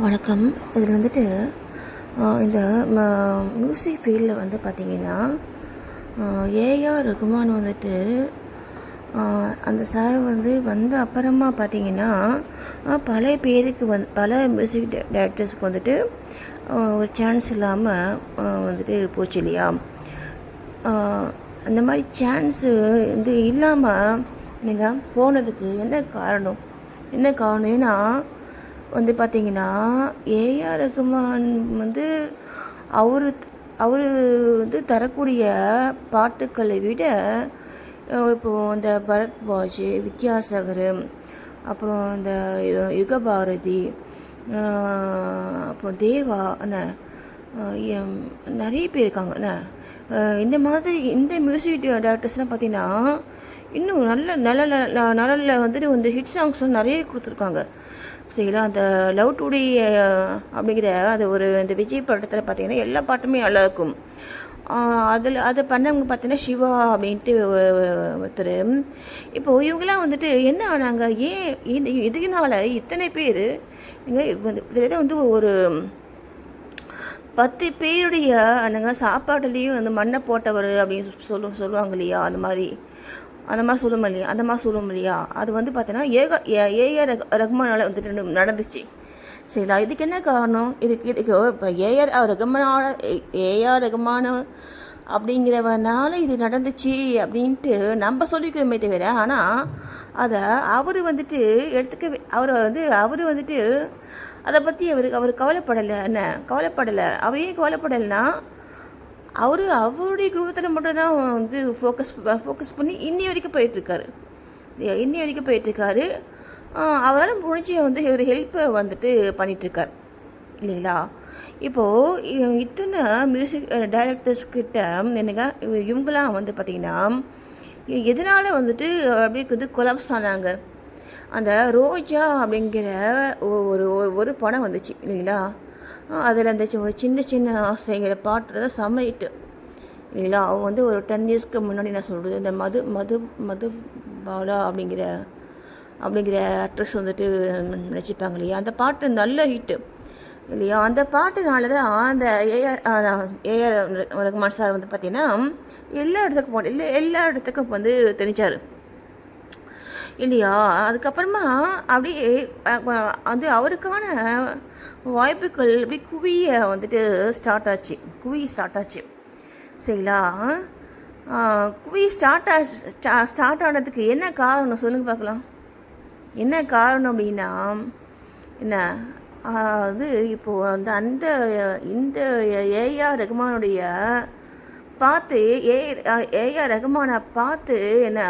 வணக்கம். இதில் வந்துட்டு இந்த மியூசிக் ஃபீல்டில் வந்து பார்த்திங்கன்னா ஏஆர் ரகுமான் வந்துட்டு அந்த சார் வந்து வந்த அப்புறமா பார்த்தீங்கன்னா பல பேருக்கு வந் பல மியூசிக் டைரக்டர்ஸ்க்கு வந்துட்டு ஒரு சான்ஸ் இல்லாமல் வந்துட்டு போச்சு இல்லையா? அந்த மாதிரி சான்ஸு வந்து இல்லாமல் நீங்கள் போனதுக்கு என்ன காரணம்? என்ன காரணம்? ஏன்னா வந்து பார்த்திங்கன்னா ஏஆர் ரகுமான் வந்து அவர் அவர் வந்து தரக்கூடிய பாட்டுக்களை விட இப்போது அந்த இந்த பரத்வாஜ் வித்யாசாகர் அப்புறம் இந்த யுகபாரதி அப்புறம் தேவா என்ன நிறைய பேர் இருக்காங்க என்ன இந்த மாதிரி இந்த மியூசிக் டேரக்டர்ஸ்லாம் பார்த்திங்கன்னா இன்னும் நல்ல நல்ல நலனில் வந்துட்டு வந்து ஹிட் சாங்ஸ்லாம் நிறைய கொடுத்துருக்காங்க. சரிங்களா? அந்த லவ் டுடே அப்படிங்கிற அது ஒரு இந்த விஜய் படத்தில் பார்த்தீங்கன்னா எல்லா பாட்டுமே நல்லா இருக்கும் அதில் அதை பண்ணவங்க பார்த்தீங்கன்னா சிவா அப்படின்ட்டு ஒருத்தர். இப்போது இவங்களாம் வந்துட்டு என்ன ஆனாங்க? ஏன் இது இதுக்குனால இத்தனை பேர் இங்கே வந்து கிட்டத்தட்ட வந்து ஒரு பத்து பேருடைய என்னங்க சாப்பாடுலேயும் அந்த மண்ணை போட்டவர் அப்படின்னு சொல்லு சொல்லுவாங்க இல்லையா? அந்த மாதிரி. அந்த மாதிரி சொல்லும் இல்லையா? அந்த மாதிரி சொல்லும் இல்லையா? அது வந்து பார்த்தீங்கன்னா ஏக ஏஆர் ரஹ் ரஹ்மானால் வந்துட்டு நடந்துச்சு. சரிங்களா? இதுக்கு என்ன காரணம்? இதுக்கு இதுக்கு இப்போ ஏஆர் ரகுமான ஏஆர் ரகுமான அப்படிங்கிறவனால இது நடந்துச்சு அப்படின்ட்டு நம்ம சொல்லிக்கிறோமே தவிர ஆனால் அதை அவர் வந்துட்டு எடுத்துக்க அவர் வந்து அவர் வந்துட்டு அதை பற்றி அவருக்கு அவர் கவலைப்படலை. என்ன? கவலைப்படலை. அவர் ஏன் கவலைப்படலைன்னா அவர் அவருடைய குடும்பத்தில் மட்டும் தான் வந்து ஃபோக்கஸ் ஃபோக்கஸ் பண்ணி இன்னி வரைக்கும் போயிட்டுருக்காரு. இன்னி வரைக்கும் போயிட்டுருக்காரு. அவரால் முடிஞ்ச வந்து ஒரு ஹெல்ப்பை வந்துட்டு பண்ணிகிட்ருக்கார் இல்லைங்களா? இப்போது இத்தனை மியூசிக் டைரக்டர்ஸ் கிட்ட என்னங்க இவ- இவங்களாம் வந்து பார்த்திங்கன்னா எதனால் வந்துட்டு அப்படியே வந்து கொலாப்ஸ் ஆனாங்க? அந்த ரோஜா அப்படிங்கிற ஒ- ஒரு ஒரு- ஒரு படம் வந்துச்சு இல்லைங்களா? அதில் அந்த ஒரு சின்ன சின்ன ஆசைகளை பாட்டு தான் செம்ம ஹிட்டு இல்லைங்களா அவங்க வந்து ஒரு டென் இயர்ஸ்க்கு முன்னாடி நான் சொல்கிறது இந்த மது மது மது பாலா அப்படிங்கிற அப்படிங்கிற ஆக்ட்ரஸ் வந்துட்டு நினச்சிப்பாங்க இல்லையா? அந்த பாட்டு நல்ல ஹிட்டு இல்லையா? அந்த பாட்டுனால தான் அந்த ஏஆர் ஏஆர் ரகுமான் சார் வந்து பார்த்தீங்கன்னா எல்லா இடத்துக்கும் போன இல்லை எல்லா இடத்துக்கும் வந்து தெரிஞ்சார். இல்லையா? அதுக்கப்புறமா அப்படியே வந்து அது அவருக்கான வாய்ப்புகள் அப்படி குவிய வந்துட்டு ஸ்டார்ட் ஆச்சு. குவி ஸ்டார்ட் ஆச்சு. சரிங்களா? குவி ஸ்டார்ட் ஆ ஸ்டார்ட் ஆனதுக்கு என்ன காரணம் சொல்லுங்கள் பார்க்கலாம். என்ன காரணம் அப்படின்னா என்ன? வந்து அது இப்போது அந்த அந்த இந்த ஏஆர் ரகுமானுடைய பார்த்து ஏ ஏஆர் ரகுமானை பார்த்து என்ன?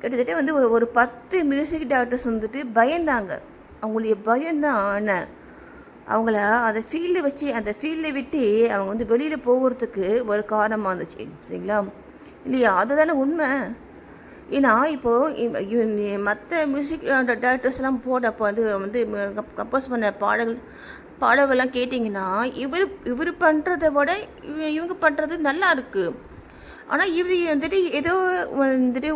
கிட்டத்தட்ட வந்து ஒரு பத்து மியூசிக் டேரக்டர்ஸ் வந்துட்டு பயந்தாங்க. அவங்களுடைய பயம்தான் என்ன? அவங்கள அந்த ஃபீல்டை வச்சு அந்த ஃபீல்டை விட்டு அவங்க வந்து வெளியில் போகிறதுக்கு ஒரு காரணமாக இருந்துச்சு. சரிங்களா? இல்லையா? அதுதானே உண்மை. ஏன்னா இப்போது மற்ற மியூசிக் டேரக்டர்ஸ்லாம் போட்டப்போ வந்து வந்து கம்போஸ் பண்ண பாடல்கள் பாடல்கள்லாம் கேட்டிங்கன்னா இவர் இவர் பண்ணுறத விட இவங்க பண்ணுறது நல்லா இருக்குது ஆனால் இவர் வந்துட்டு ஏதோ வந்துட்டு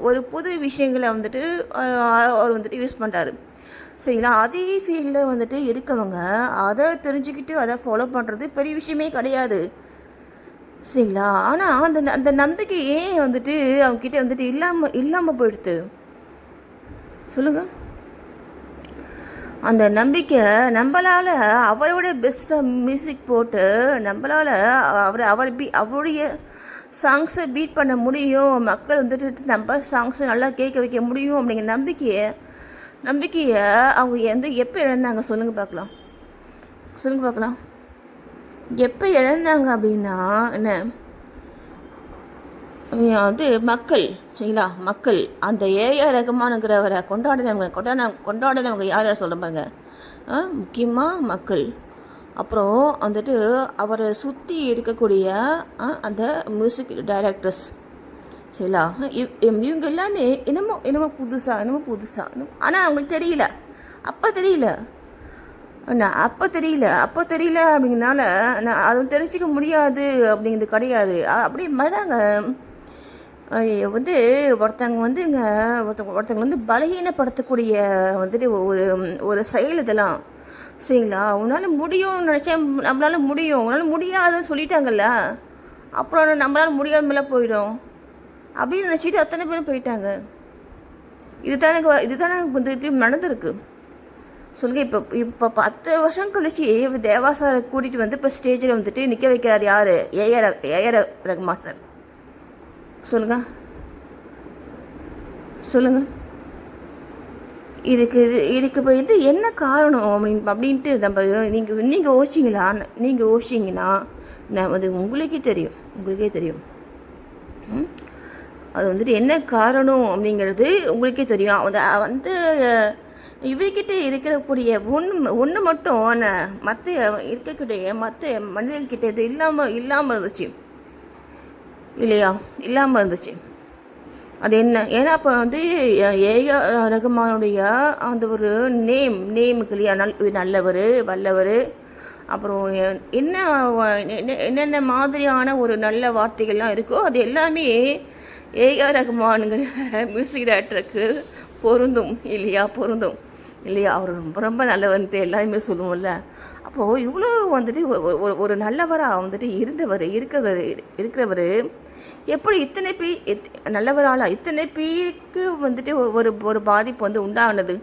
ஒரு புது விஷயங்களை வந்துட்டு அவர் வந்துட்டு யூஸ் பண்ணுறாரு சரிங்களா? அதே ஃபீல்டில் வந்துட்டு இருக்கவங்க அதை தெரிஞ்சுக்கிட்டு அதை ஃபாலோ பண்ணுறது பெரிய விஷயமே கிடையாது. சரிங்களா? ஆனால் அந்த அந்த நம்பிக்கை ஏன் வந்துட்டு அவங்கக்கிட்ட வந்துட்டு இல்லாமல் இல்லாமல் போயிடுது? சொல்லுங்கள் அந்த நம்பிக்கை நம்மளால் அவரோட பெஸ்ட்டாக மியூசிக் போட்டு நம்மளால் அவர் அவர் பீ அவருடைய சாங்ஸை பீட் பண்ண முடியும். மக்கள் வந்துட்டு நம்ம சாங்ஸை நல்லா கேட்க வைக்க முடியும் அப்படிங்கிற நம்பிக்கையை நம்பிக்கையை அவங்க எந்த எப்போ இழந்தாங்க? சொல்லுங்கள் பார்க்கலாம். சொல்லுங்கள் பார்க்கலாம். எப்போ இழந்தாங்க அப்படின்னா என்ன? அவங்க வந்து மக்கள் சரிங்களா? மக்கள் அந்த ஏஆர் ரகுமானுங்கிறவரை கொண்டாடினவங்க கொண்டாட கொண்டாடினவங்க யார் யார் சொல்ல பாருங்க. முக்கியமாக மக்கள். அப்புறம் வந்துட்டு அவரை சுற்றி இருக்கக்கூடிய அந்த மியூசிக் டைரக்டர்ஸ் சரிங்களா இவ்- இவங்க எல்லாமே என்னமோ என்னமோ புதுசாக என்னமோ புதுசாக ஆனால் அவங்களுக்கு தெரியல. அப்போ தெரியல. நான் அப்போ தெரியல அப்போ தெரியல அப்படிங்கனால நான் அதை தெரிஞ்சிக்க முடியாது அப்படிங்கிறது கிடையாது. அப்படி மாதிரிதாங்க ஐயோ, வந்து ஒருத்தங்க வந்துங்க ஒருத்தங்க ஒருத்தங்க வந்து பலகீனப்படுத்தக்கூடிய வந்துட்டு ஒரு ஒரு செயல் இதெல்லாம். சரிங்களா? உன்னால் முடியும்னு நினச்சேன் நம்மளால முடியும். உன்னால் முடியாதுன்னு சொல்லிட்டாங்கல்ல? அப்புறம் நம்மளால முடியாமல போயிடும். அப்படின்னு நினச்சிட்டு அத்தனை பேரும் போயிட்டாங்க. இதுதானே இதுதானே வந்துட்டு நடந்திருக்கு. சொல்லுங்க இப்போ இப்போ பத்து வருஷம் கழிச்சு தேவாசாரை கூட்டிகிட்டு வந்து இப்போ ஸ்டேஜில் வந்துட்டு நிற்க வைக்கிறார் யார்? A R A R Rahman sir. சொல்லுங்க. சொல்லுங்க. இதுக்கு இது இதுக்கு இப்போ இது என்ன காரணம் அப்படின்னு அப்படின்ட்டு நம்ம நீங்கள் நீங்கள் யோசிச்சிங்களா? நீங்கள் யோசிச்சிங்கன்னா நான் அது உங்களுக்கே தெரியும் உங்களுக்கே தெரியும். ம்? அது வந்துட்டு என்ன காரணம் அப்படிங்கிறது உங்களுக்கே தெரியும். அது வந்து இவர்கிட்ட இருக்கக்கூடிய ஒன்று ஒன்று மட்டும் மற்ற இருக்கக்கூடிய மற்ற மனிதர்கிட்ட இது இல்லாமல் இல்லாமல் இருந்துச்சு. இல்லையா? இல்லாமல் இருந்துச்சு. அது என்ன? ஏன்னா அப்போ வந்து ஏயா ரகுமானுடைய அந்த ஒரு நேம் நேமுக்கு இல்லையா? நல் நல்லவர் வல்லவர். அப்புறம் என்ன- என்னென்ன மாதிரியான ஒரு நல்ல வார்த்தைகள்லாம் இருக்கோ அது எல்லாமே ஏஆர் ரகுமானுங்கிற மியூசிக் டேரக்டருக்கு பொருந்தும். இல்லையா? பொருந்தும். இல்லையா? அவர் ரொம்ப ரொம்ப நல்லவன்ட்டு எல்லாருமே சொல்லுவோம்ல. அப்போது இவ்வளோ வந்துட்டு ஒரு- ஒரு நல்லவராக வந்துட்டு இருந்தவர் இருக்கிறவர் இருக்கிறவர் எப்படி இத்தனை பேர் எத் நல்லவரால? இத்தனை பேருக்கு வந்துட்டு ஒரு ஒரு பாதிப்பு வந்து உண்டானது?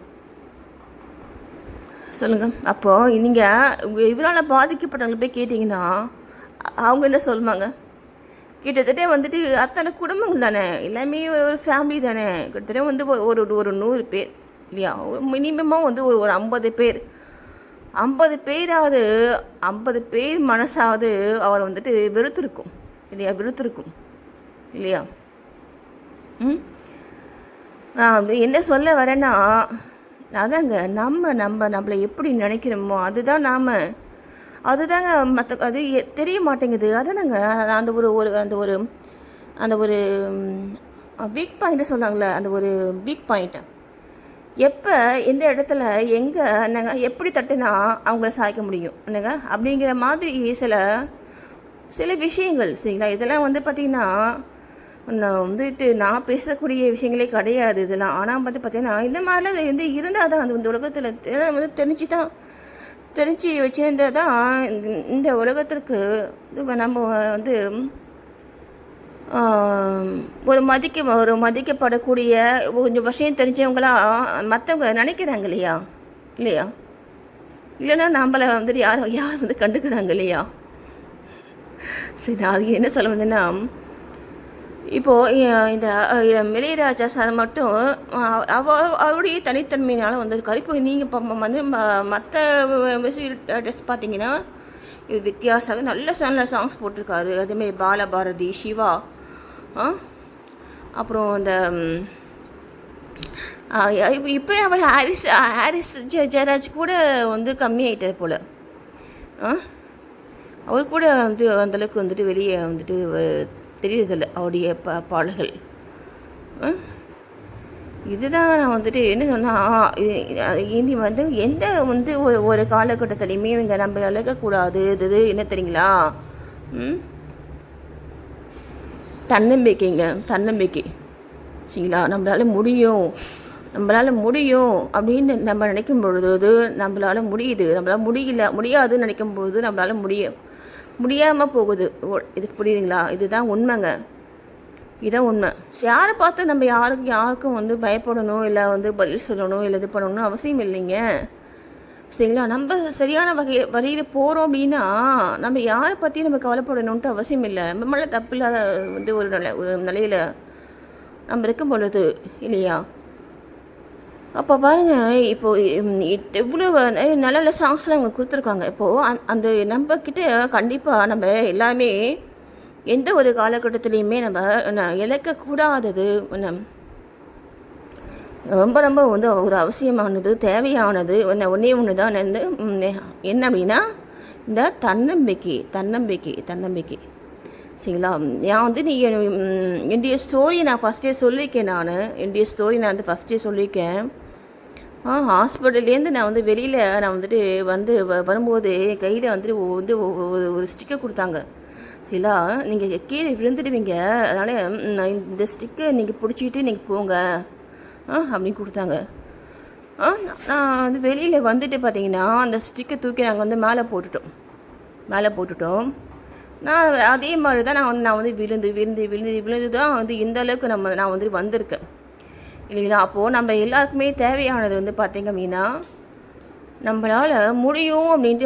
சொல்லுங்கள் அப்போது நீங்கள் இவரால் பாதிக்கப்பட்டவங்களை போய் கேட்டிங்கன்னா அவங்க என்ன சொல்லுவாங்க? கிட்டத்தட்ட வந்துட்டு அத்தனை குடும்பங்கள் தானே? எல்லாமே ஒரு ஃபேமிலி தானே? கிட்டத்தட்ட வந்து ஒரு ஒரு ஒரு நூறு பேர் இல்லையா? மினிமமாக வந்து ஒரு ஒரு ஐம்பது பேர். ஐம்பது பேராவது ஐம்பது பேர் மனசாவது அவரை வந்துட்டு வெறுத்திருக்கும் இல்லையா? வெறுத்திருக்கும் இல்லையா? ம்? நான் என்ன சொல்ல வரேன்னா அதாங்க நம்ம நம்ம நம்மளை எப்படி நினைக்கிறோமோ அதுதான் நாம் அதுதாங்க மற்ற அது தெரிய மாட்டேங்குது. அதானங்க அந்த ஒரு ஒரு அந்த ஒரு அந்த ஒரு வீக் பாயிண்ட்டு சொன்னாங்களே அந்த ஒரு வீக் பாயிண்ட்டு எப்போ எந்த இடத்துல எங்கே என்னங்க எப்படி தட்டுனா அவங்கள சாய்க்க முடியும். என்னங்க? அப்படிங்கிற மாதிரி சில சில விஷயங்கள் சரிங்களா? இதெல்லாம் வந்து பார்த்திங்கன்னா நான் வந்துட்டு நான் பேசக்கூடிய விஷயங்களே கிடையாது இதெல்லாம். ஆனால் வந்து பார்த்திங்கன்னா இந்த மாதிரிலாம் வந்து இருந்தால் தான் அது இந்த உலகத்தில் வந்து தெரிஞ்சு தான் தெரிஞ்சு வச்சுருந்தா தான் இந்த- உலகத்திற்கு இது நம்ம வந்து ஒரு மதிக்க ஒரு மதிக்கப்படக்கூடிய கொஞ்சம் விஷயம் தெரிஞ்சவங்களா மற்றவங்க நினைக்கிறாங்க இல்லையா? இல்லையா? இல்லைன்னா நம்மளை வந்துட்டு யாரும் யார் வந்து கண்டுக்கிறாங்க இல்லையா? சரி நான் அது என்ன சொல்ல வந்தேன்னா இப்போது இந்த இளையராஜா சார் மட்டும் அவ அவருடைய தனித்தன்மையினால் வந்திருக்காரு. இப்போ நீங்கள் இப்போ வந்து மற்ற ட்ரெஸ் பார்த்தீங்கன்னா இது வித்தியாசம். நல்ல நல்ல சாங்ஸ் போட்டிருக்காரு. அதேமாரி பாலபாரதி சிவா ஆ அப்புறம் இந்த இப்போ அவர் ஹாரிஸ் ஹாரிஸ் ஜெ ஜெயராஜ் கூட வந்து கம்மியாயிட்டது போல். ஆ அவர் கூட வந்து அந்தளவுக்கு வந்துட்டு வெளியே வந்துட்டு வ- அவருடைய ப பாடல்கள். இதுதான் நான் வந்துட்டு என்ன சொன்னால் இந்தி வந்து எந்த வந்து ஒரு ஒரு காலகட்டத்துலையுமே இவங்க நம்ம இழக்கக்கூடாது இது இது என்ன தெரியுங்களா? ம்? தன்னம்பிக்கைங்க தன்னம்பிக்கை. சரிங்களா? நம்மளால முடியும் நம்மளால முடியும் அப்படின்னு நம்ம நினைக்கும் பொழுது நம்மளால முடியுது நம்மளால் முடியல முடியாதுன்னு நினைக்கும் பொழுது நம்மளால முடியும் முடியாமல் போகுது. ஓ- இது புரியுதுங்களா? இதுதான் உண்மைங்க. இதான் உண்மை. சரி, யாரை பார்த்து நம்ம யாருக்கும் யாருக்கும் வந்து பயப்படணும் இல்லை வந்து பதில் சொல்லணும் இல்லை இது பண்ணணும் அவசியம் இல்லைங்க. சரிங்களா? நம்ம சரியான வகை வழியில் போகிறோம் அப்படின்னா நம்ம யாரை பற்றி நம்ம கவலைப்படணுன்ட்டு அவசியம் இல்லை. நம்ம தப்பு இல்லாத வந்து ஒரு நில ஒரு நிலையில் நம்ம இருக்கும் பொழுது இல்லையா? அப்போ பாருங்க இப்போ எவ்வளோ இவ்வளோ நல்ல நல்ல சாங்ஸ்லாம் அவங்க கொடுத்துருக்காங்க. இப்போது அந் அந்த நம்ம கண்டிப்பாக நம்ம எல்லாமே எந்த ஒரு காலகட்டத்துலேயுமே நம்ம இழக்கக்கூடாதது நம் ரொம்ப ரொம்ப வந்து ஒரு அவசியமானது தேவையானது ஒன்று ஒன்றே ஒன்று தான் வந்து என்ன அப்படின்னா இந்த தன்னம்பிக்கை தன்னம்பிக்கை தன்னம்பிக்கை. சரிங்களா? நான் வந்து நீ என்னுடைய ஸ்டோரி நான் ஃபஸ்ட்டே சொல்லியிருக்கேன் நான். என்னுடைய ஸ்டோரி நான் வந்து ஃபஸ்ட்டே சொல்லியிருக்கேன் ஆ ஹாஸ்பிட்டல்லேருந்து நான் வந்து வெளியில் நான் வந்துட்டு வந்து வரும்போது என் கையில் வந்துட்டு வந்து ஒரு ஸ்டிக்கை கொடுத்தாங்க. சிலா நீங்கள் கீழே விழுந்துடுவீங்க. அதனால் நான் இந்த ஸ்டிக்கை நீங்கள் பிடிச்சிக்கிட்டு நீங்கள் போங்க. ஆ அப்படின்னு கொடுத்தாங்க. ஆ நான் வந்து வெளியில் வந்துட்டு பார்த்தீங்கன்னா அந்த ஸ்டிக்கை தூக்கி நாங்கள் வந்து மேலே போட்டுட்டோம். மேலே போட்டுட்டோம். நான் அதே மாதிரி தான் நான் வந்து நான் வந்து விழுந்து விழுந்து விழுந்து விழுந்து தான் வந்து இந்த அளவுக்கு நம்ம நான் வந்து வந்திருக்கேன். இல்லைங்களா? அப்போது நம்ம எல்லாருக்குமே தேவையானது வந்து பார்த்திங்க அப்படின்னா நம்மளால் முடியும் அப்படின்ட்டு